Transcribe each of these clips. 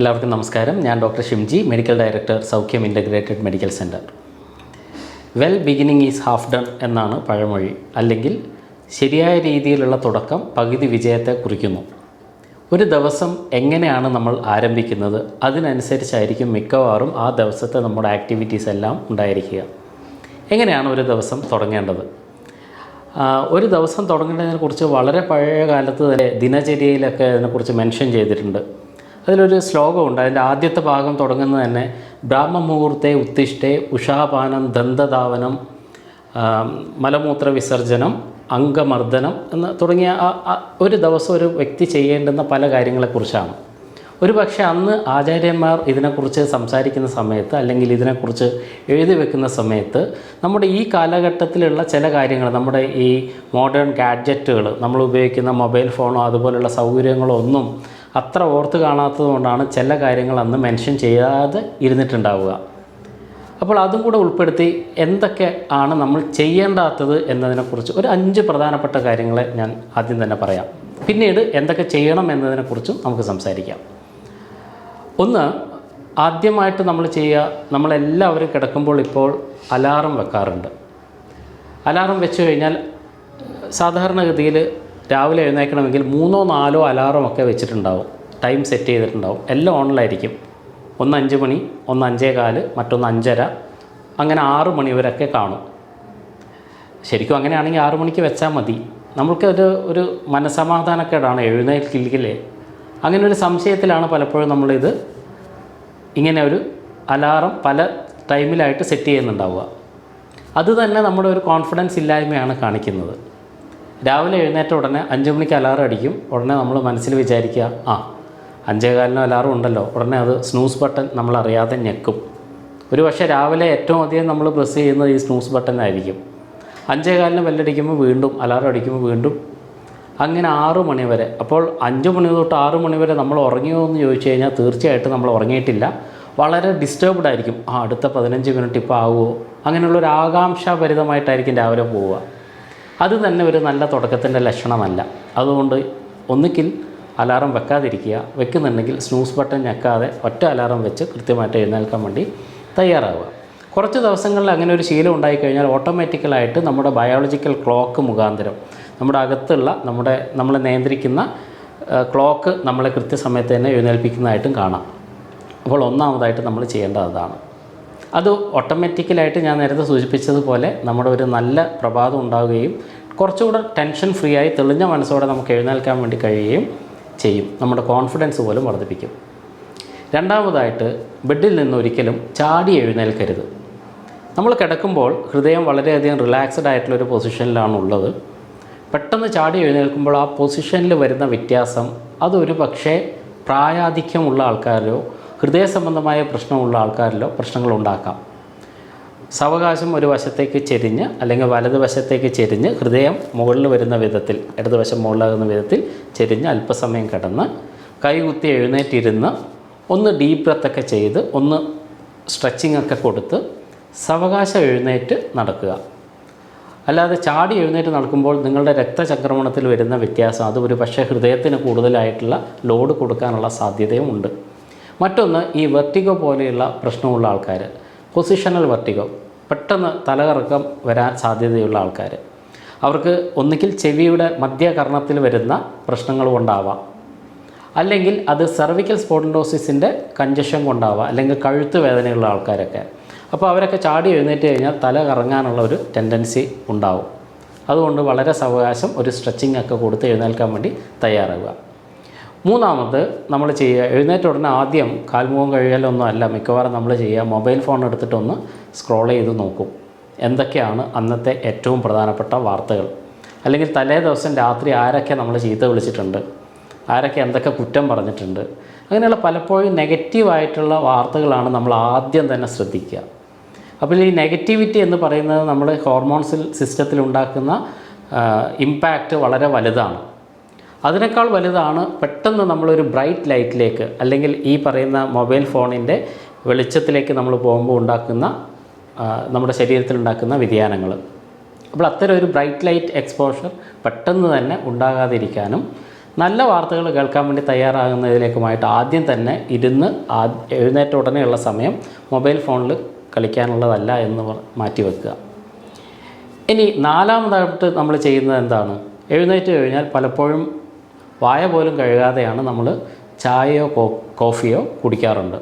എല്ലാവർക്കും നമസ്കാരം. ഞാൻ doctor Shimji medical director Saukhyam integrated medical centre well beginning is half done എന്നാണ് പഴമൊഴി. അല്ലെങ്കിൽ ശരിയായ രീതിയിലുള്ള തുടക്കം പകുതി വിജയത്തെ കുറിക്കുന്നു. ഒരു ദിവസം എങ്ങനെയാണ് നമ്മൾ ആരംഭിക്കുന്നത്? അതിനനുസരിച്ചായിരിക്കും മിക്കവാറും ആ ദിവസത്തെ നമ്മുടെ ആക്ടിവിറ്റീസ് എല്ലാം ഉണ്ടായിരിക്കുക. എങ്ങനെയാണ് ഒരു ദിവസം തുടങ്ങേണ്ടത്? ഒരു ദിവസം തുടങ്ങേണ്ടതിനെക്കുറിച്ച് കുറിച്ച് വളരെ പഴയ കാലത്ത് തന്നെ ദിനചര്യയിലൊക്കെ അതിനെക്കുറിച്ച് മെൻഷൻ ചെയ്തിട്ടുണ്ട്. അതിലൊരു ശ്ലോകമുണ്ട്. അതിന്റെ ആദ്യത്തെ ഭാഗം തുടങ്ങുന്നത് തന്നെ ബ്രാഹ്മമുഹൂർത്തെ ഉത്തിഷ്ഠേ ഉഷാപാനം ദന്തധാവനം മലമൂത്ര വിസർജനം അംഗമർദ്ദനം എന്ന് തുടങ്ങിയ ഒരു ദിവസം ഒരു വ്യക്തി ചെയ്യേണ്ടുന്ന പല കാര്യങ്ങളെക്കുറിച്ചാണ്. ഒരു പക്ഷേ അന്ന് ആചാര്യന്മാർ ഇതിനെക്കുറിച്ച് സംസാരിക്കുന്ന സമയത്ത് അല്ലെങ്കിൽ ഇതിനെക്കുറിച്ച് എഴുതി വെക്കുന്ന സമയത്ത് നമ്മുടെ ഈ കാലഘട്ടത്തിലുള്ള ചില കാര്യങ്ങൾ നമ്മുടെ ഈ മോഡേൺ ഗാഡ്ജറ്റുകൾ നമ്മൾ ഉപയോഗിക്കുന്ന മൊബൈൽ ഫോണോ അതുപോലുള്ള സൗകര്യങ്ങളോ ഒന്നും അത്ര ഓർത്ത് കാണാത്തത് കൊണ്ടാണ് ചില കാര്യങ്ങൾ അന്ന് മെൻഷൻ ചെയ്യാതെ ഇരുന്നിട്ടുണ്ടാവുക. അപ്പോൾ അതും കൂടെ ഉൾപ്പെടുത്തി എന്തൊക്കെ ആണ് നമ്മൾ ചെയ്യേണ്ടാത്തത് എന്നതിനെക്കുറിച്ച് ഒരു അഞ്ച് പ്രധാനപ്പെട്ട കാര്യങ്ങളെ ഞാൻ ആദ്യം തന്നെ പറയാം. പിന്നീട് എന്തൊക്കെ ചെയ്യണം എന്നതിനെക്കുറിച്ചും നമുക്ക് സംസാരിക്കാം. ഒന്ന് ആദ്യമായിട്ട് നമ്മൾ ചെയ്യുക നമ്മളെല്ലാവരും കിടക്കുമ്പോൾ ഇപ്പോൾ അലാറം വെക്കാറുണ്ട്. അലാറം വെച്ച് കഴിഞ്ഞാൽ സാധാരണഗതിയിൽ രാവിലെ എഴുന്നേൽക്കണമെങ്കിൽ മൂന്നോ നാലോ അലാറം ഒക്കെ വെച്ചിട്ടുണ്ടാവും. ടൈം സെറ്റ് ചെയ്തിട്ടുണ്ടാവും. എല്ലാം ഓണിലായിരിക്കും. ഒന്ന് അഞ്ച് മണി ഒന്ന് അഞ്ചേ കാൽ മറ്റൊന്ന് അഞ്ചര. അങ്ങനെ ആറ് മണി വരെയൊക്കെ കാണും. ശരിക്കും അങ്ങനെയാണെങ്കിൽ ആറു മണിക്ക് വെച്ചാൽ മതി. നമ്മൾക്കൊരു ഒരു മനസമാധാനക്കേടാണ് എഴുന്നേൽക്കില്ലേ? അങ്ങനെ ഒരു സംശയത്തിലാണ് പലപ്പോഴും നമ്മളിത് ഇങ്ങനെ ഒരു അലാറം പല ടൈമിലായിട്ട് സെറ്റ് ചെയ്യുന്നുണ്ടാവുക. അതുതന്നെ നമ്മുടെ ഒരു കോൺഫിഡൻസ് ഇല്ലായ്മയാണ് കാണിക്കുന്നത്. രാവിലെ എഴുന്നേറ്റ ഉടനെ അഞ്ച് മണിക്ക് അലാറം അടിക്കും. ഉടനെ നമ്മൾ മനസ്സിൽ വിചാരിക്കുക ആ അഞ്ചേകാലിനും അലാറം ഉണ്ടല്ലോ. ഉടനെ അത് സ്നൂസ് ബട്ടൺ നമ്മൾ അറിയാതെ ഞെക്കും. ഒരു പക്ഷേ രാവിലെ ഏറ്റവും അധികം നമ്മൾ പ്രസ് ചെയ്യുന്നത് ഈ സ്നൂസ് ബട്ടൺ ആയിരിക്കും. അഞ്ചേകാലിന് ബെല്ലടിക്കുമ്പോൾ വീണ്ടും അലാറം അടിക്കുമ്പോൾ വീണ്ടും. അങ്ങനെ ആറു മണി വരെ. അപ്പോൾ അഞ്ച് മണി തൊട്ട് ആറ് മണി വരെ നമ്മൾ ഉറങ്ങിയോ എന്ന് ചോദിച്ചു കഴിഞ്ഞാൽ തീർച്ചയായിട്ടും നമ്മൾ ഉറങ്ങിയിട്ടില്ല. വളരെ ഡിസ്റ്റർബ്ഡ് ആയിരിക്കും. ആ അടുത്ത പതിനഞ്ച് മിനിറ്റ് ഇപ്പോൾ ആവുമോ? അങ്ങനെയുള്ളൊരു ആകാംക്ഷാഭരിതമായിട്ടായിരിക്കും രാവിലെ പോവുക. അത് തന്നെ ഒരു നല്ല തുടക്കത്തിന്റെ ലക്ഷണമല്ല. അതുകൊണ്ട് ഒന്നുകിൽ അലാറം വെക്കാതിരിക്കുക വെക്കുന്നുണ്ടെങ്കിൽ സ്നൂസ് ബട്ടൺ ഞെക്കാതെ ഒറ്റ അലാറം വെച്ച് കൃത്യമായിട്ട് എഴുന്നേൽക്കാൻ വേണ്ടി തയ്യാറാവുക. കുറച്ച് ദിവസങ്ങളിൽ അങ്ങനെ ഒരു ശീലം ഉണ്ടായിക്കഴിഞ്ഞാൽ ഓട്ടോമാറ്റിക്കലായിട്ട് നമ്മുടെ ബയോളജിക്കൽ ക്ലോക്ക് മുഖാന്തരം നമ്മുടെ അകത്തുള്ള നമ്മുടെ നമ്മളെ നിയന്ത്രിക്കുന്ന ക്ലോക്ക് നമ്മളെ കൃത്യസമയത്ത് തന്നെ എഴുന്നേൽപ്പിക്കുന്നതായിട്ടും കാണാം. അപ്പോൾ ഒന്നാമതായിട്ട് നമ്മൾ ചെയ്യേണ്ടത് അതാണ്. അത് ഓട്ടോമാറ്റിക്കലായിട്ട് ഞാൻ നേരത്തെ സൂചിപ്പിച്ചതുപോലെ നമ്മുടെ ഒരു നല്ല പ്രഭാതം ഉണ്ടാവുകയും കുറച്ചുകൂടെ ടെൻഷൻ ഫ്രീ ആയി തെളിഞ്ഞ മനസ്സോടെ നമുക്ക് എഴുന്നേൽക്കാൻ വേണ്ടി കഴിയുകയും ചെയ്യും. നമ്മുടെ കോൺഫിഡൻസ് പോലും വർദ്ധിപ്പിക്കും. രണ്ടാമതായിട്ട് ബെഡിൽ നിന്ന് ഒരിക്കലും ചാടി എഴുന്നേൽക്കരുത്. നമ്മൾ കിടക്കുമ്പോൾ ഹൃദയം വളരെയധികം റിലാക്സ്ഡ് ആയിട്ടുള്ള ഒരു പൊസിഷനിലാണ് ഉള്ളത്. പെട്ടെന്ന് ചാടി എഴുന്നേൽക്കുമ്പോൾ ആ പൊസിഷനിൽ വരുന്ന വ്യത്യാസം അതൊരു പക്ഷേ പ്രായാധിക്യമുള്ള ആൾക്കാരിലോ ഹൃദയ സംബന്ധമായ പ്രശ്നമുള്ള ആൾക്കാരിലോ പ്രശ്നങ്ങൾ ഉണ്ടാക്കാം സാവകാശം ഒരു വശത്തേക്ക് ചെരിഞ്ഞ് അല്ലെങ്കിൽ വലതുവശത്തേക്ക് ചെരിഞ്ഞ് ഹൃദയം മുകളിൽ വരുന്ന വിധത്തിൽ ഇടതുവശം മുകളിലാകുന്ന വിധത്തിൽ ചെരിഞ്ഞ് അല്പസമയം കിടന്ന് കൈകുത്തി എഴുന്നേറ്റിരുന്ന് ഒന്ന് ഡീപ്പ് ബ്രത്തൊക്കെ ചെയ്ത് ഒന്ന് സ്ട്രെച്ചിങ് ഒക്കെ കൊടുത്ത് സാവകാശം എഴുന്നേറ്റ് നടക്കുക. അല്ലാതെ ചാടി എഴുന്നേറ്റ് നടക്കുമ്പോൾ നിങ്ങളുടെ രക്തചക്രമണത്തിൽ വരുന്ന വ്യത്യാസം അത് ഒരു പക്ഷേ ഹൃദയത്തിന് കൂടുതലായിട്ടുള്ള ലോഡ് കൊടുക്കാനുള്ള സാധ്യതയും ഉണ്ട് മറ്റൊന്ന് ഈ വെർട്ടിഗോ പോലെയുള്ള പ്രശ്നമുള്ള ആൾക്കാർ പൊസിഷണൽ വെർട്ടിഗോ പെട്ടെന്ന് തലകറക്കം വരാൻ സാധ്യതയുള്ള ആൾക്കാർ അവർക്ക് ഒന്നുകിൽ ചെവിയുടെ മധ്യകർണത്തിൽ വരുന്ന പ്രശ്നങ്ങൾ കൊണ്ടാവാം അല്ലെങ്കിൽ അത് സെർവിക്കൽ സ്പോണ്ടിലോസിസിന്റെ കഞ്ചഷൻ കൊണ്ടാവാം. അല്ലെങ്കിൽ കഴുത്ത് വേദനയുള്ള ആൾക്കാരൊക്കെ. അപ്പോൾ അവരൊക്കെ ചാടി എഴുന്നേറ്റ് കഴിഞ്ഞാൽ തല കറങ്ങാനുള്ള ഒരു ടെൻഡൻസി ഉണ്ടാവും. അതുകൊണ്ട് വളരെ സാവകാശം ഒരു സ്ട്രെച്ചിങ് ഒക്കെ കൊടുത്ത് എഴുന്നേൽക്കാൻ വേണ്ടി തയ്യാറാവുക. മൂന്നാമത് നമ്മൾ ചെയ്യുക എഴുന്നേറ്റ ഉടനെ ആദ്യം കാൽമുഖം കഴിയാലൊന്നും അല്ല മിക്കവാറും നമ്മൾ ചെയ്യുക മൊബൈൽ ഫോൺ എടുത്തിട്ടൊന്ന് സ്ക്രോൾ ചെയ്ത് നോക്കും. എന്തൊക്കെയാണ് അന്നത്തെ ഏറ്റവും പ്രധാനപ്പെട്ട വാർത്തകൾ? അല്ലെങ്കിൽ തലേ ദിവസം രാത്രി ആരൊക്കെ നമ്മൾ ചീത്ത വിളിച്ചിട്ടുണ്ട്? ആരൊക്കെ എന്തൊക്കെ കുറ്റം പറഞ്ഞിട്ടുണ്ട്? അങ്ങനെയുള്ള പലപ്പോഴും നെഗറ്റീവായിട്ടുള്ള വാർത്തകളാണ് നമ്മൾ ആദ്യം തന്നെ ശ്രദ്ധിക്കുക. അപ്പോൾ ഈ നെഗറ്റിവിറ്റി എന്ന് പറയുന്നത് നമ്മുടെ ഹോർമോൺസിൽ സിസ്റ്റത്തിൽ ഉണ്ടാക്കുന്ന ഇമ്പാക്റ്റ് വളരെ വലുതാണ്. അതിനേക്കാൾ വലുതാണ് പെട്ടെന്ന് നമ്മളൊരു ബ്രൈറ്റ് ലൈറ്റിലേക്ക് അല്ലെങ്കിൽ ഈ പറയുന്ന മൊബൈൽ ഫോണിന്റെ വെളിച്ചത്തിലേക്ക് നമ്മൾ പോകുമ്പോൾ ഉണ്ടാക്കുന്ന നമ്മുടെ ശരീരത്തിൽ ഉണ്ടാക്കുന്ന വ്യതിയാനങ്ങൾ. അപ്പോൾ അത്തരം ഒരു ബ്രൈറ്റ് ലൈറ്റ് എക്സ്പോഷർ പെട്ടെന്ന് തന്നെ ഉണ്ടാകാതിരിക്കാനും നല്ല വാർത്തകൾ കേൾക്കാൻ വേണ്ടി തയ്യാറാകുന്നതിലേക്കുമായിട്ട് ആദ്യം തന്നെ ഇരുന്ന് എഴുന്നേറ്റ ഉടനെയുള്ള സമയം മൊബൈൽ ഫോണിൽ കളിക്കാനുള്ളതല്ല എന്ന് മാറ്റി വെക്കുക. ഇനി നാലാമതായിട്ട് നമ്മൾ ചെയ്യുന്നത് എന്താണ്? എഴുന്നേറ്റ് കഴിഞ്ഞാൽ പലപ്പോഴും വായ പോലും കഴുകാതെയാണ് നമ്മൾ ചായയോ കോഫിയോ കുടിക്കാറുണ്ട്.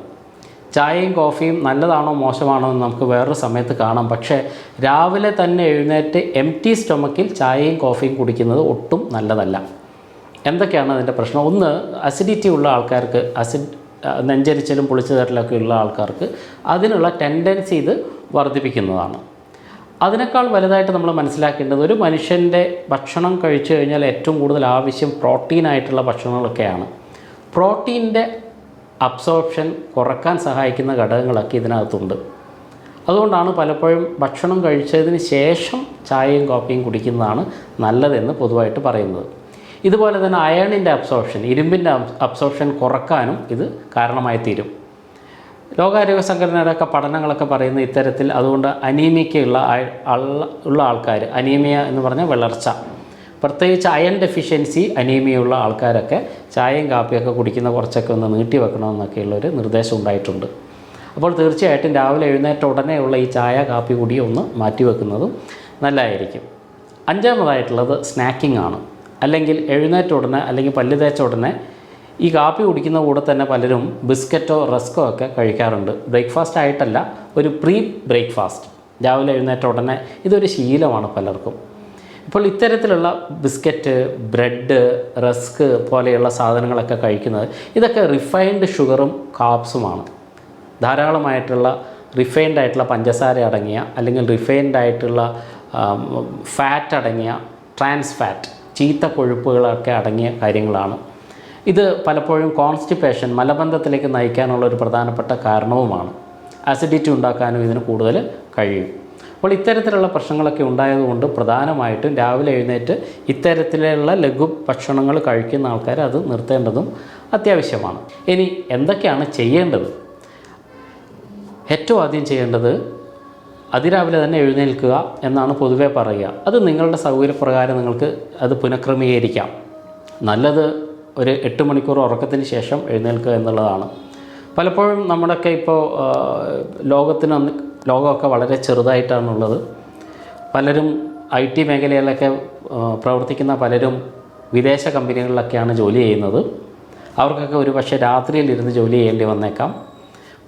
ചായയും കോഫിയും നല്ലതാണോ മോശമാണോ എന്ന് നമുക്ക് വേറൊരു സമയത്ത് കാണാം. പക്ഷേ രാവിലെ തന്നെ എഴുന്നേറ്റ് എം ടി സ്റ്റൊമക്കിൽ ചായയും കോഫിയും കുടിക്കുന്നത് ഒട്ടും നല്ലതല്ല. എന്തൊക്കെയാണ് അതിന്റെ പ്രശ്നം? ഒന്ന് അസിഡിറ്റി ഉള്ള ആൾക്കാർക്ക് അസിഡ് നെഞ്ചരിച്ചിലും പുളിച്ചു തരലൊക്കെ ഉള്ള ആൾക്കാർക്ക് അതിനുള്ള ടെൻഡൻസി ഇത് വർദ്ധിപ്പിക്കുന്നതാണ്. അതിനേക്കാൾ വലുതായിട്ട് നമ്മൾ മനസ്സിലാക്കേണ്ടത് ഒരു മനുഷ്യന്റെ ഭക്ഷണം കഴിച്ചു കഴിഞ്ഞാൽ ഏറ്റവും കൂടുതൽ ആവശ്യം പ്രോട്ടീനായിട്ടുള്ള ഭക്ഷണങ്ങളൊക്കെയാണ്. പ്രോട്ടീന്റെ അബ്സോർപ്ഷൻ കുറയ്ക്കാൻ സഹായിക്കുന്ന ഘടകങ്ങളൊക്കെ ഇതിനകത്തുണ്ട്. അതുകൊണ്ടാണ് പലപ്പോഴും ഭക്ഷണം കഴിച്ചതിന് ശേഷം ചായയും കോഫിയും കുടിക്കുന്നതാണ് നല്ലതെന്ന് പൊതുവായിട്ട് പറയുന്നത്. ഇതുപോലെ തന്നെ അയണിന്റെ അബ്സോർപ്ഷൻ ഇരുമ്പിന്റെ അബ്സോർപ്ഷൻ കുറക്കാനും ഇത് കാരണമായി തീരും ലോകാരോഗ്യ സംഘടനയുടെയൊക്കെ പഠനങ്ങളൊക്കെ പറയുന്ന ഇത്തരത്തിൽ അതുകൊണ്ട് ആൾ- ഉള്ള ആൾക്കാർ അനീമിയ എന്ന് പറഞ്ഞാൽ വളർച്ച പ്രത്യേകിച്ച് അയൺ ഡെഫിഷ്യൻസി അനീമിയുള്ള ആൾക്കാരൊക്കെ ചായയും കാപ്പിയൊക്കെ കുടിക്കുന്ന കുറച്ചൊക്കെ ഒന്ന് നീട്ടി വെക്കണമെന്നൊക്കെയുള്ളൊരു നിർദ്ദേശം ഉണ്ടായിട്ടുണ്ട്. അപ്പോൾ തീർച്ചയായിട്ടും രാവിലെ എഴുന്നേറ്റ ഉടനെയുള്ള ഈ ചായ കാപ്പി കുടി ഒന്ന് മാറ്റി വെക്കുന്നതും നല്ലതായിരിക്കും. അഞ്ചാമതായിട്ടുള്ളത് സ്നാക്കിംഗ് ആണ്. അല്ലെങ്കിൽ എഴുന്നേറ്റ ഉടനെ അല്ലെങ്കിൽ പല്ലു തേച്ച ഉടനെ ഈ കാപ്പി കുടിക്കുന്ന കൂടെ തന്നെ പലരും ബിസ്ക്കറ്റോ റസ്കോ ഒക്കെ കഴിക്കാറുണ്ട്. ബ്രേക്ക്ഫാസ്റ്റ് ആയിട്ടല്ല ഒരു പ്രീ ബ്രേക്ക്ഫാസ്റ്റ്. രാവിലെ എഴുന്നേറ്റ ഉടനെ ഇതൊരു ശീലമാണ് പലർക്കും. ഇപ്പോൾ ഇത്തരത്തിലുള്ള ബിസ്ക്കറ്റ് ബ്രെഡ് റസ്ക് പോലെയുള്ള സാധനങ്ങളൊക്കെ കഴിക്കുന്നത് ഇതൊക്കെ റിഫൈൻഡ് ഷുഗറും കാപ്സുമാണ് ധാരാളമായിട്ടുള്ള റിഫൈൻഡ് ആയിട്ടുള്ള പഞ്ചസാര അടങ്ങിയ അല്ലെങ്കിൽ റിഫൈൻഡ് ആയിട്ടുള്ള ഫാറ്റ് അടങ്ങിയ ട്രാൻസ് ഫാറ്റ് ചീത്ത കൊഴുപ്പുകളൊക്കെ അടങ്ങിയ കാര്യങ്ങളാണ് ഇത് പലപ്പോഴും കോൺസ്റ്റിപ്പേഷൻ മലബന്ധത്തിലേക്ക് നയിക്കാനുള്ള ഒരു പ്രധാനപ്പെട്ട കാരണവുമാണ്. അസിഡിറ്റി ഉണ്ടാക്കാനും ഇതിന് കൂടുതൽ കഴിയും. അപ്പോൾ ഇത്തരത്തിലുള്ള പ്രശ്നങ്ങളൊക്കെ ഉണ്ടായതുകൊണ്ട് പ്രധാനമായിട്ടും രാവിലെ എഴുന്നേറ്റ് ഇത്തരത്തിലുള്ള ലഘു ഭക്ഷണങ്ങൾ കഴിക്കുന്ന ആൾക്കാർ അത് നിർത്തേണ്ടതും അത്യാവശ്യമാണ്. ഇനി എന്തൊക്കെയാണ് ചെയ്യേണ്ടത്? ഏറ്റവും ആദ്യം ചെയ്യേണ്ടത് അതിരാവിലെ തന്നെ എഴുന്നേൽക്കുക എന്നാണ് പൊതുവേ പറയുക. അത് നിങ്ങളുടെ സൗകര്യപ്രകാരം നിങ്ങൾക്ക് അത് പുനഃക്രമീകരിക്കാം. നല്ലത് ഒരു എട്ട് മണിക്കൂർ ഉറക്കത്തിന് ശേഷം എഴുന്നേൽക്കുക എന്നുള്ളതാണ്. പലപ്പോഴും നമ്മുടെയൊക്കെ ഇപ്പോൾ ലോകത്തിന് ലോകമൊക്കെ വളരെ ചെറുതായിട്ടാണുള്ളത്. പലരും ഐ ടി മേഖലയിലൊക്കെ പ്രവർത്തിക്കുന്ന പലരും വിദേശ കമ്പനികളിലൊക്കെയാണ് ജോലി ചെയ്യുന്നത്. അവർക്കൊക്കെ ഒരു പക്ഷേ രാത്രിയിലിരുന്ന് ജോലി ചെയ്യേണ്ടി വന്നേക്കാം.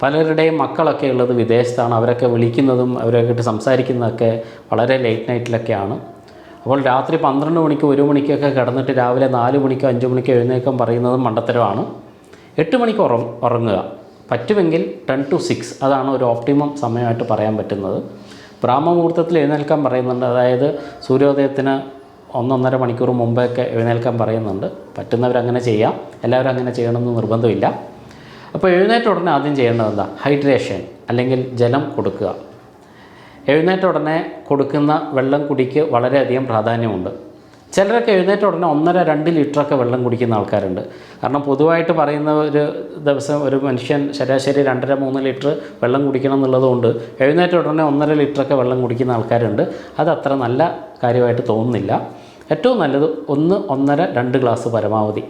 പലരുടെയും മക്കളൊക്കെ ഉള്ളത് വിദേശത്താണ്. അവരൊക്കെ വിളിക്കുന്നതും അവരൊക്കെ സംസാരിക്കുന്നതൊക്കെ വളരെ ലേറ്റ് നൈറ്റിലൊക്കെയാണ് അപ്പോൾ രാത്രി പന്ത്രണ്ട് മണിക്ക് ഒരു മണിക്കൊക്കെ കിടന്നിട്ട് രാവിലെ നാല് മണിക്കോ അഞ്ച് മണിക്കോ എഴുന്നേൽക്കാൻ പറയുന്നത് മണ്ടത്തരമാണ്. എട്ട് മണിക്ക് ഉറ ഉറങ്ങുക. പറ്റുമെങ്കിൽ ടെൻ ടു സിക്സ് അതാണ് ഒരു ഓപ്റ്റിമം സമയമായിട്ട് പറയാൻ പറ്റുന്നത്. ബ്രാഹ്മമുഹൂർത്തത്തിൽ എഴുന്നേൽക്കാൻ പറയുന്നുണ്ട്. അതായത് സൂര്യോദയത്തിന് ഒന്നൊന്നര മണിക്കൂർ മുമ്പൊക്കെ എഴുന്നേൽക്കാൻ പറയുന്നുണ്ട്. പറ്റുന്നവരങ്ങനെ ചെയ്യാം. എല്ലാവരും അങ്ങനെ ചെയ്യണമെന്ന് നിർബന്ധമില്ല. അപ്പോൾ എഴുന്നേറ്റ ഉടനെ ആദ്യം ചെയ്യേണ്ടത് എന്താ? ഹൈഡ്രേഷൻ അല്ലെങ്കിൽ ജലം കൊടുക്കുക. എഴുന്നേറ്റ ഉടനെ കൊടുക്കുന്ന വെള്ളം കുടിക്ക് വളരെയധികം പ്രാധാന്യമുണ്ട്. ചിലരൊക്കെ എഴുന്നേറ്റ ഉടനെ ഒന്നര രണ്ട് ലിറ്ററൊക്കെ വെള്ളം കുടിക്കുന്ന ആൾക്കാരുണ്ട്. കാരണം പൊതുവായിട്ട് പറയുന്ന ഒരു ദിവസം ഒരു മനുഷ്യൻ ശരാശരി രണ്ടര മൂന്ന് ലിറ്റർ വെള്ളം കുടിക്കണം എന്നുള്ളതുകൊണ്ട് എഴുന്നേറ്റ ഉടനെ ഒന്നര ലിറ്ററൊക്കെ വെള്ളം കുടിക്കുന്ന ആൾക്കാരുണ്ട്. അത് അത്ര നല്ല കാര്യമായിട്ട് തോന്നുന്നില്ല. ഏറ്റവും നല്ലത് ഒന്ന് ഒന്നര രണ്ട് ഗ്ലാസ് പരമാവധി.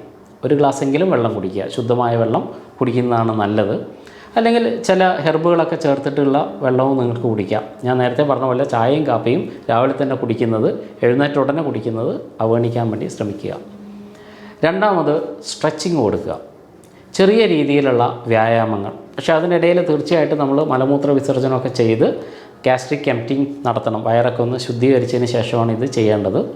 ഒരു ഗ്ലാസ് എങ്കിലും വെള്ളം കുടിക്കുക. ശുദ്ധമായ വെള്ളം കുടിക്കുന്നതാണ് നല്ലത്. അല്ലെങ്കിൽ ചില ഹെർബുകളൊക്കെ ചേർത്തിട്ടുള്ള വെള്ളവും നിങ്ങൾക്ക് കുടിക്കാം. ഞാൻ നേരത്തെ പറഞ്ഞ പോലെ ചായയും കാപ്പിയും രാവിലെ തന്നെ കുടിക്കുന്നത് എഴുന്നേറ്റ ഉടനെ കുടിക്കുന്നത് അവഗണിക്കാൻ വേണ്ടി ശ്രമിക്കുക. രണ്ടാമത് സ്ട്രെച്ചിങ് കൊടുക്കുക. ചെറിയ രീതിയിലുള്ള വ്യായാമങ്ങൾ. പക്ഷേ അതിനിടയിൽ തീർച്ചയായിട്ടും നമ്മൾ മലമൂത്ര വിസർജനമൊക്കെ ചെയ്ത് ഗ്യാസ്ട്രിക് എംറ്റിങ് നടത്തണം. വയറൊക്കെ ഒന്ന് ശുദ്ധീകരിച്ചതിന് ശേഷമാണ് ഇത് ചെയ്യേണ്ടത്.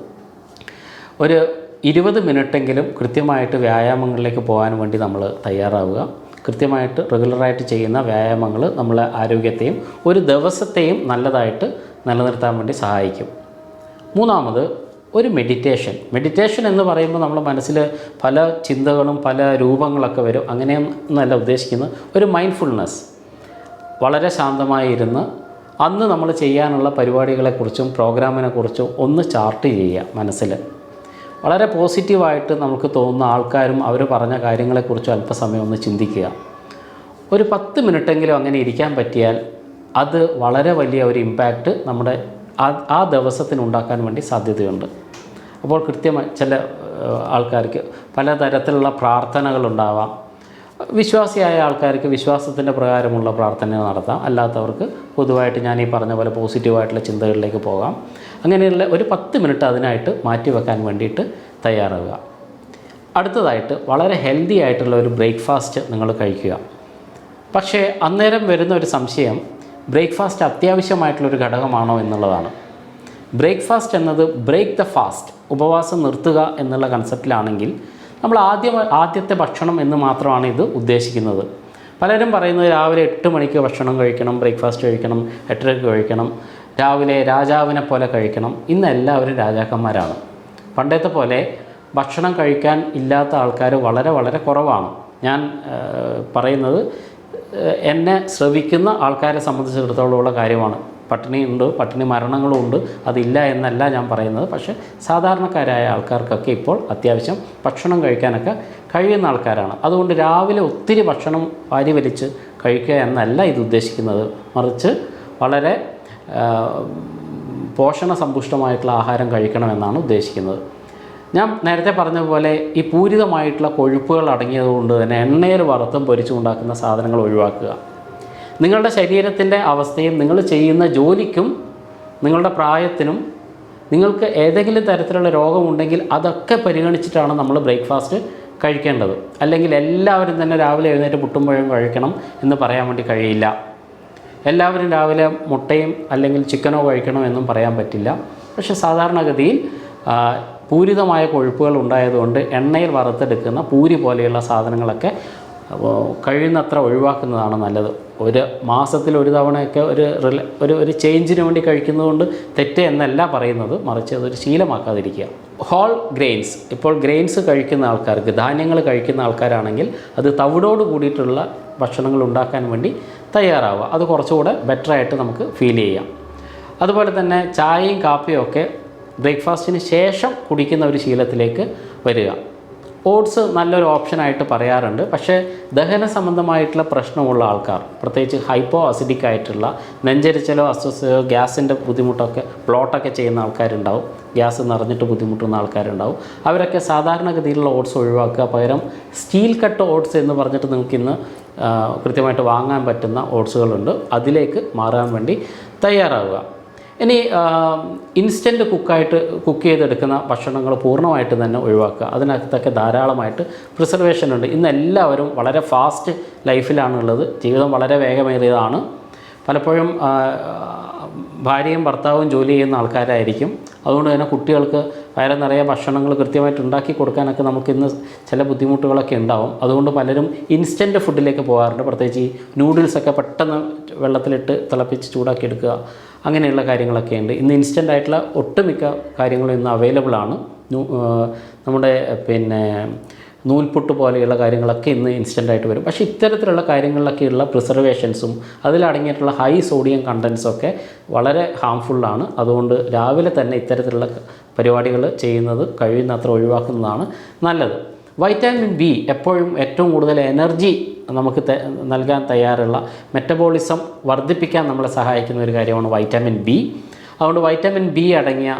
ഒരു ഇരുപത് മിനിറ്റെങ്കിലും കൃത്യമായിട്ട് വ്യായാമങ്ങളിലേക്ക് പോകാൻ വേണ്ടി നമ്മൾ തയ്യാറാവുക. കൃത്യമായിട്ട് റെഗുലറായിട്ട് ചെയ്യുന്ന വ്യായാമങ്ങൾ നമ്മളെ ആരോഗ്യത്തെയും ഒരു ദിവസത്തെയും നല്ലതായിട്ട് നിലനിർത്താൻ വേണ്ടി സഹായിക്കും. മൂന്നാമത് ഒരു മെഡിറ്റേഷൻ മെഡിറ്റേഷൻ എന്ന് പറയുമ്പോൾ നമ്മുടെ മനസ്സിൽ പല ചിന്തകളും പല രൂപങ്ങളൊക്കെ വരും. അങ്ങനെയൊന്നല്ല ഉദ്ദേശിക്കുന്നത്. ഒരു മൈൻഡ്ഫുൾനെസ് വളരെ ശാന്തമായി ഇരുന്ന് അന്ന് നമ്മൾ ചെയ്യാനുള്ള പരിപാടികളെക്കുറിച്ചും പ്രോഗ്രാമിനെക്കുറിച്ചും ഒന്ന് ചാർട്ട് ചെയ്യുക മനസ്സിൽ. വളരെ പോസിറ്റീവായിട്ട് നമുക്ക് തോന്നുന്ന ആൾക്കാരും അവർ പറഞ്ഞ കാര്യങ്ങളെക്കുറിച്ച് അല്പസമയം ഒന്ന് ചിന്തിക്കുക. ഒരു പത്ത് മിനിറ്റെങ്കിലും അങ്ങനെ ഇരിക്കാൻ പറ്റിയാൽ അത് വളരെ വലിയ ഒരു ഇമ്പാക്റ്റ് നമ്മുടെ ആ ദിവസത്തിന് ഉണ്ടാക്കാൻ വേണ്ടി സാധ്യതയുണ്ട്. അപ്പോൾ കൃത്യമായി ചില ആൾക്കാർക്ക് പലതരത്തിലുള്ള പ്രാർത്ഥനകളുണ്ടാവാം വിശ്വാസിയായ ആൾക്കാർക്ക് വിശ്വാസത്തിന്റെ പ്രകാരമുള്ള പ്രാർത്ഥന നടത്താം. അല്ലാത്തവർക്ക് പൊതുവായിട്ട് ഞാൻ ഈ പറഞ്ഞ പോലെ പോസിറ്റീവായിട്ടുള്ള ചിന്തകളിലേക്ക് പോകാം. അങ്ങനെയുള്ള ഒരു പത്ത് മിനിറ്റ് അതിനായിട്ട് മാറ്റിവെക്കാൻ വേണ്ടിയിട്ട് തയ്യാറാവുക. അടുത്തതായിട്ട് വളരെ ഹെൽത്തി ആയിട്ടുള്ള ഒരു ബ്രേക്ക്ഫാസ്റ്റ് നിങ്ങൾ കഴിക്കുക. പക്ഷേ അന്നേരം വരുന്ന ഒരു സംശയം ബ്രേക്ക്ഫാസ്റ്റ് അത്യാവശ്യമായിട്ടുള്ളൊരു ഘടകമാണോ എന്നുള്ളതാണ്. ബ്രേക്ക്ഫാസ്റ്റ് എന്നത് ബ്രേക്ക് ദ ഫാസ്റ്റ് ഉപവാസം നിർത്തുക എന്നുള്ള കൺസെപ്റ്റിലാണെങ്കിൽ നമ്മൾ ആദ്യം ആദ്യത്തെ ഭക്ഷണം എന്ന് മാത്രമാണ് ഇത് ഉദ്ദേശിക്കുന്നത്. പലരും പറയുന്നത് രാവിലെ എട്ട് മണിക്ക് ഭക്ഷണം കഴിക്കണം ബ്രേക്ക്ഫാസ്റ്റ് കഴിക്കണം എട്ടരയ്ക്ക് കഴിക്കണം. രാവിലെ രാജാവിനെ പോലെ കഴിക്കണം. ഇന്ന് എല്ലാവരും രാജാക്കന്മാരാണ്. പണ്ടത്തെ പോലെ ഭക്ഷണം കഴിക്കാൻ ഇല്ലാത്ത ആൾക്കാർ വളരെ വളരെ കുറവാണ്. ഞാൻ പറയുന്നത് എന്നെ ശ്രവിക്കുന്ന ആൾക്കാരെ സംബന്ധിച്ചിടത്തോളം ഉള്ള കാര്യമാണ്. പട്ടിണി ഉണ്ട് പട്ടിണി മരണങ്ങളും ഉണ്ട്. അതില്ല എന്നല്ല ഞാൻ പറയുന്നത്. പക്ഷേ സാധാരണക്കാരായ ആൾക്കാർക്കൊക്കെ ഇപ്പോൾ അത്യാവശ്യം ഭക്ഷണം കഴിക്കാനൊക്കെ കഴിയുന്ന ആൾക്കാരാണ്. അതുകൊണ്ട് രാവിലെ ഒത്തിരി ഭക്ഷണം വാരി വലിച്ച് കഴിക്കുക എന്നല്ല ഇത് ഉദ്ദേശിക്കുന്നത്. മറിച്ച് വളരെ പോഷണ സമ്പുഷ്ടമായിട്ടുള്ള ആഹാരം കഴിക്കണമെന്നാണ് ഉദ്ദേശിക്കുന്നത്. ഞാൻ നേരത്തെ പറഞ്ഞതുപോലെ പോലെ ഈ പൂരിതമായിട്ടുള്ള കൊഴുപ്പുകൾ അടങ്ങിയതുകൊണ്ട് തന്നെ എണ്ണയിൽ വറുത്തും പൊരിച്ചുണ്ടാക്കുന്ന സാധനങ്ങൾ ഒഴിവാക്കുക. നിങ്ങളുടെ ശരീരത്തിന്റെ അവസ്ഥയും നിങ്ങൾ ചെയ്യുന്ന ജോലിക്കും നിങ്ങളുടെ പ്രായത്തിനും നിങ്ങൾക്ക് ഏതെങ്കിലും തരത്തിലുള്ള രോഗമുണ്ടെങ്കിൽ അതൊക്കെ പരിഗണിച്ചിട്ടാണ് നമ്മൾ ബ്രേക്ക്ഫാസ്റ്റ് കഴിക്കേണ്ടത്. അല്ലെങ്കിൽ എല്ലാവരും തന്നെ രാവിലെ എഴുന്നേറ്റ് പുട്ടുമ്പോഴും കഴിക്കണം എന്ന് പറയാൻ വേണ്ടി കഴിയില്ല. എല്ലാവരും രാവിലെ മുട്ടയും അല്ലെങ്കിൽ ചിക്കനോ കഴിക്കണമെന്നും പറയാൻ പറ്റില്ല. പക്ഷേ സാധാരണഗതിയിൽ പൂരിതമായ കൊഴുപ്പുകൾ ഉണ്ടായതുകൊണ്ട് എണ്ണയിൽ വറുത്തെടുക്കുന്ന പൂരി പോലെയുള്ള സാധനങ്ങളൊക്കെ കഴിയുന്നത്ര ഒഴിവാക്കുന്നതാണ് നല്ലത്. ഒരു മാസത്തിൽ ഒരു തവണയൊക്കെ ഒരു ഒരു ഒരു ചേഞ്ചിന് വേണ്ടി കഴിക്കുന്നതുകൊണ്ട് തെറ്റ് എന്നല്ല പറയുന്നത്. മറിച്ച് അതൊരു ശീലമാക്കാതിരിക്കുക. ഹോൾ ഗ്രെയിൻസ് ഇപ്പോൾ ഗ്രെയിൻസ് കഴിക്കുന്ന ആൾക്കാർക്ക് ധാന്യങ്ങൾ കഴിക്കുന്ന ആൾക്കാരാണെങ്കിൽ അത് തവിടോട് കൂടിയിട്ടുള്ള ഭക്ഷണങ്ങൾ ഉണ്ടാക്കാൻ വേണ്ടി തയ്യാറാവുക. അത് കുറച്ചുകൂടെ ബെറ്ററായിട്ട് നമുക്ക് ഫീൽ ചെയ്യാം. അതുപോലെ തന്നെ ചായയും കാപ്പിയും ഒക്കെ ബ്രേക്ക്ഫാസ്റ്റിന് ശേഷം കുടിക്കുന്ന ഒരു ശീലത്തിലേക്ക് വരിക. ഓട്സ് നല്ലൊരു ഓപ്ഷനായിട്ട് പറയാറുണ്ട്. പക്ഷേ ദഹന സംബന്ധമായിട്ടുള്ള പ്രശ്നമുള്ള ആൾക്കാർ പ്രത്യേകിച്ച് ഹൈപ്പോ അസിഡിക് ആയിട്ടുള്ള നെഞ്ചരിച്ചലോ അസ്വസ്ഥയോ ഗ്യാസിന്റെ ബുദ്ധിമുട്ടൊക്കെ പ്ലോട്ടൊക്കെ ചെയ്യുന്ന ആൾക്കാരുണ്ടാവും. ഗ്യാസ് നിറഞ്ഞിട്ട് ബുദ്ധിമുട്ടുന്ന ആൾക്കാരുണ്ടാവും. അവരൊക്കെ സാധാരണഗതിയിലുള്ള ഓട്സ് ഒഴിവാക്കുക. പകരം സ്റ്റീൽ കട്ട് ഓട്സ് എന്ന് പറഞ്ഞിട്ട് നിങ്ങൾക്ക് ഇന്ന് കൃത്യമായിട്ട് വാങ്ങാൻ പറ്റുന്ന ഓട്സുകളുണ്ട് അതിലേക്ക് മാറാൻ വേണ്ടി തയ്യാറാവുക. ഇനി ഇൻസ്റ്റന്റ് കുക്കായിട്ട് കുക്ക് ചെയ്തെടുക്കുന്ന ഭക്ഷണങ്ങൾ പൂർണമായിട്ട് തന്നെ ഒഴിവാക്കുക. അതിനകത്തൊക്കെ ധാരാളമായിട്ട് പ്രിസർവേഷൻ ഉണ്ട്. ഇന്ന് എല്ലാവരും വളരെ ഫാസ്റ്റ് ലൈഫിലാണുള്ളത്. ജീവിതം വളരെ വേഗമേറിയതാണ്. പലപ്പോഴും ഭാര്യയും ഭർത്താവും ജോലി ചെയ്യുന്ന ആൾക്കാരായിരിക്കും. അതുകൊണ്ട് തന്നെ കുട്ടികൾക്ക് വയറ് നിറയെ ഭക്ഷണങ്ങൾ കൃത്യമായിട്ട് ഉണ്ടാക്കി കൊടുക്കാനൊക്കെ നമുക്കിന്ന് ചില ബുദ്ധിമുട്ടുകളൊക്കെ ഉണ്ടാവും. അതുകൊണ്ട് പലരും ഇൻസ്റ്റന്റ് ഫുഡിലേക്ക് പോകാറുണ്ട്. പ്രത്യേകിച്ച് ഈ നൂഡിൽസൊക്കെ പെട്ടെന്ന് വെള്ളത്തിലിട്ട് തിളപ്പിച്ച് ചൂടാക്കി എടുക്കുക. അങ്ങനെയുള്ള കാര്യങ്ങളൊക്കെ ഉണ്ട്. ഇന്ന് ഇൻസ്റ്റന്റ് ആയിട്ടുള്ള ഒട്ടുമിക്ക കാര്യങ്ങളും ഇന്ന് അവൈലബിൾ ആണ്. നമ്മുടെ പിന്നെ നൂൽപുട്ട് പോലെയുള്ള കാര്യങ്ങളൊക്കെ ഇന്ന് ഇൻസ്റ്റന്റ് ആയിട്ട് വരും. പക്ഷേ ഇത്തരത്തിലുള്ള കാര്യങ്ങളിലൊക്കെയുള്ള പ്രിസർവേഷൻസും അതിലടങ്ങിയിട്ടുള്ള ഹൈ സോഡിയം കണ്ടൻസും ഒക്കെ വളരെ ഹാംഫുള്ളാണ് അതുകൊണ്ട് രാവിലെ തന്നെ ഇത്തരത്തിലുള്ള പരിപാടികൾ ചെയ്യുന്നത് കഴിയുന്നത്ര ഒഴിവാക്കുന്നതാണ് നല്ലത്. വൈറ്റാമിൻ ബി എപ്പോഴും ഏറ്റവും കൂടുതൽ എനർജി നമുക്ക് നൽകാൻ തയ്യാറുള്ള മെറ്റബോളിസം വർദ്ധിപ്പിക്കാൻ നമ്മളെ സഹായിക്കുന്ന ഒരു കാര്യമാണ് വൈറ്റാമിൻ ബി അതുകൊണ്ട് വൈറ്റാമിൻ ബി അടങ്ങിയ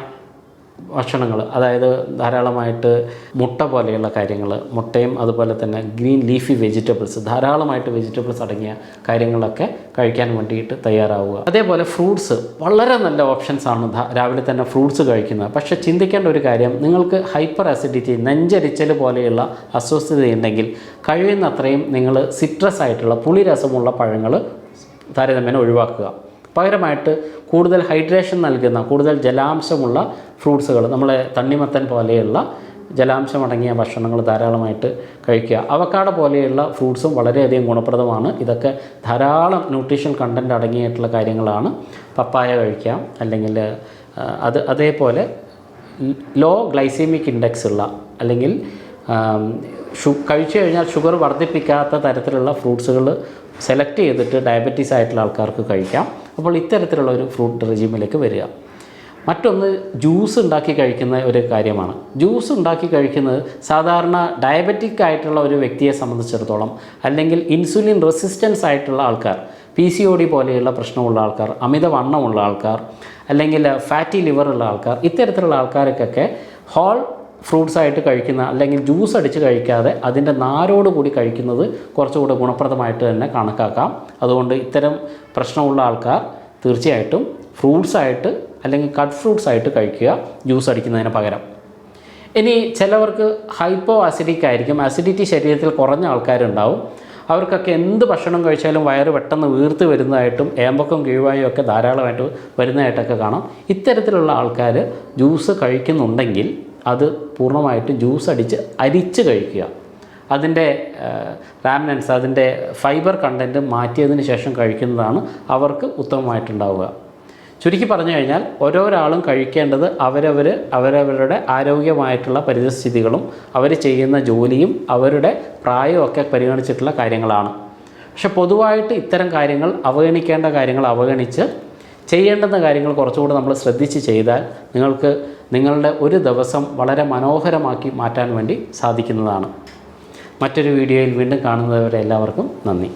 ഭക്ഷണങ്ങൾ അതായത് ധാരാളമായിട്ട് മുട്ട പോലെയുള്ള കാര്യങ്ങൾ മുട്ടയും അതുപോലെ തന്നെ ഗ്രീൻ ലീഫി വെജിറ്റബിൾസ് ധാരാളമായിട്ട് വെജിറ്റബിൾസ് അടങ്ങിയ കാര്യങ്ങളൊക്കെ കഴിക്കാൻ വേണ്ടിയിട്ട് തയ്യാറാവുക. അതേപോലെ ഫ്രൂട്ട്സ് വളരെ നല്ല ഓപ്ഷൻസ് ആണ് രാവിലെ തന്നെ ഫ്രൂട്ട്സ് കഴിക്കുന്നത്. പക്ഷേ ചിന്തിക്കേണ്ട ഒരു കാര്യം നിങ്ങൾക്ക് ഹൈപ്പർ അസിഡിറ്റി നെഞ്ചരിച്ചൽ പോലെയുള്ള അസ്വസ്ഥത ഉണ്ടെങ്കിൽ കഴിയുന്നത്രയും നിങ്ങൾ സിട്രസ് ആയിട്ടുള്ള പുളിരസമുള്ള പഴങ്ങൾ താരതമ്യേന ഒഴിവാക്കുക. പകരമായിട്ട് കൂടുതൽ ഹൈഡ്രേഷൻ നൽകുന്ന കൂടുതൽ ജലാംശമുള്ള ഫ്രൂട്ട്സുകൾ നമ്മളെ തണ്ണിമത്തൻ പോലെയുള്ള ജലാംശമടങ്ങിയ ഭക്ഷണങ്ങൾ ധാരാളമായിട്ട് കഴിക്കുക. അവക്കാട പോലെയുള്ള ഫ്രൂട്ട്സും വളരെയധികം ഗുണപ്രദമാണ്. ഇതൊക്കെ ധാരാളം ന്യൂട്രീഷൻ കണ്ടന്റ് അടങ്ങിയിട്ടുള്ള കാര്യങ്ങളാണ്. പപ്പായ കഴിക്കാം അല്ലെങ്കിൽ അത് അതേപോലെ ലോ ഗ്ലൈസീമിക് ഇൻഡെക്സ് ഉള്ള അല്ലെങ്കിൽ ഷു കഴിച്ചു കഴിഞ്ഞാൽ ഷുഗർ വർദ്ധിപ്പിക്കാത്ത തരത്തിലുള്ള ഫ്രൂട്ട്സുകൾ സെലക്ട് ചെയ്തിട്ട് ഡയബറ്റീസ് ആയിട്ടുള്ള ആൾക്കാർക്ക് കഴിക്കാം. അപ്പോൾ ഇത്തരത്തിലുള്ള ഒരു ഫ്രൂട്ട് റെജിമിലേക്ക് വരിക. മറ്റൊന്ന് ജ്യൂസ് ഉണ്ടാക്കി കഴിക്കുന്ന ഒരു കാര്യമാണ്. ജ്യൂസ് ഉണ്ടാക്കി കഴിക്കുന്നത് സാധാരണ ഡയബറ്റിക് ആയിട്ടുള്ള ഒരു വ്യക്തിയെ സംബന്ധിച്ചിടത്തോളം അല്ലെങ്കിൽ ഇൻസുലിൻ റെസിസ്റ്റൻസ് ആയിട്ടുള്ള ആൾക്കാർ പി സി ഒ ഡി പോലെയുള്ള പ്രശ്നമുള്ള ആൾക്കാർ അമിതവണ്ണമുള്ള ആൾക്കാർ അല്ലെങ്കിൽ ഫാറ്റി ലിവറുള്ള ആൾക്കാർ ഇത്തരത്തിലുള്ള ആൾക്കാർക്കൊക്കെ ഹോൾ ഫ്രൂട്ട്സ് ആയിട്ട് കഴിക്കുന്ന അല്ലെങ്കിൽ ജ്യൂസ് അടിച്ച് കഴിക്കാതെ അതിന്റെ നാരോട് കൂടി കഴിക്കുന്നത് കുറച്ചുകൂടെ ഗുണപ്രദമായിട്ട് തന്നെ കണക്കാക്കാം. അതുകൊണ്ട് ഇത്തരം പ്രശ്നമുള്ള ആൾക്കാർ തീർച്ചയായിട്ടും ഫ്രൂട്ട്സ് ആയിട്ട് അല്ലെങ്കിൽ കട്ട് ഫ്രൂട്ട്സ് ആയിട്ട് കഴിക്കുക ജ്യൂസ് അടിക്കുന്നതിന് പകരം. ഇനി ചിലവർക്ക് ഹൈപ്പോ ആസിഡിക് ആയിരിക്കും. അസിഡിറ്റി ശരീരത്തിൽ കുറഞ്ഞ ആൾക്കാരുണ്ടാവും. അവർക്കൊക്കെ എന്ത് ഭക്ഷണം കഴിച്ചാലും വയറ് പെട്ടെന്ന് വീർത്ത് വരുന്നതായിട്ടും ഏമ്പക്കം കിഴിവായും ഒക്കെ ധാരാളമായിട്ട് വരുന്നതായിട്ടൊക്കെ കാണാം. ഇത്തരത്തിലുള്ള ആൾക്കാർ ജ്യൂസ് കഴിക്കുന്നുണ്ടെങ്കിൽ അത് പൂർണമായിട്ട് ജ്യൂസ് അടിച്ച് അരിച്ച് കഴിക്കുക. അതിന്റെ റാമിനൻസ് അതിന്റെ ഫൈബർ കണ്ടന്റ് മാറ്റിയതിന് ശേഷം കഴിക്കുന്നതാണ് അവർക്ക് ഉത്തമമായിട്ടുണ്ടാവുക. ചുരുക്കി പറഞ്ഞു കഴിഞ്ഞാൽ ഓരോരാളും കഴിക്കേണ്ടത് അവരവർ അവരവരുടെ ആരോഗ്യമായിട്ടുള്ള പരിതസ്ഥിതികളും അവർ ചെയ്യുന്ന ജോലിയും അവരുടെ പ്രായമൊക്കെ പരിഗണിച്ചിട്ടുള്ള കാര്യങ്ങളാണ്. പക്ഷെ പൊതുവായിട്ട് ഇത്തരം കാര്യങ്ങൾ അവഗണിക്കേണ്ട കാര്യങ്ങൾ അവഗണിച്ച് ചെയ്യേണ്ടുന്ന കാര്യങ്ങൾ കുറച്ചുകൂടി നമ്മൾ ശ്രദ്ധിച്ച് ചെയ്താൽ നിങ്ങൾക്ക് നിങ്ങളുടെ ഒരു ദിവസം വളരെ മനോഹരമാക്കി മാറ്റാൻ വേണ്ടി സാധിക്കുന്നതാണ്. മറ്റൊരു വീഡിയോയിൽ വീണ്ടും കാണുന്നവരെ എല്ലാവർക്കും നന്ദി.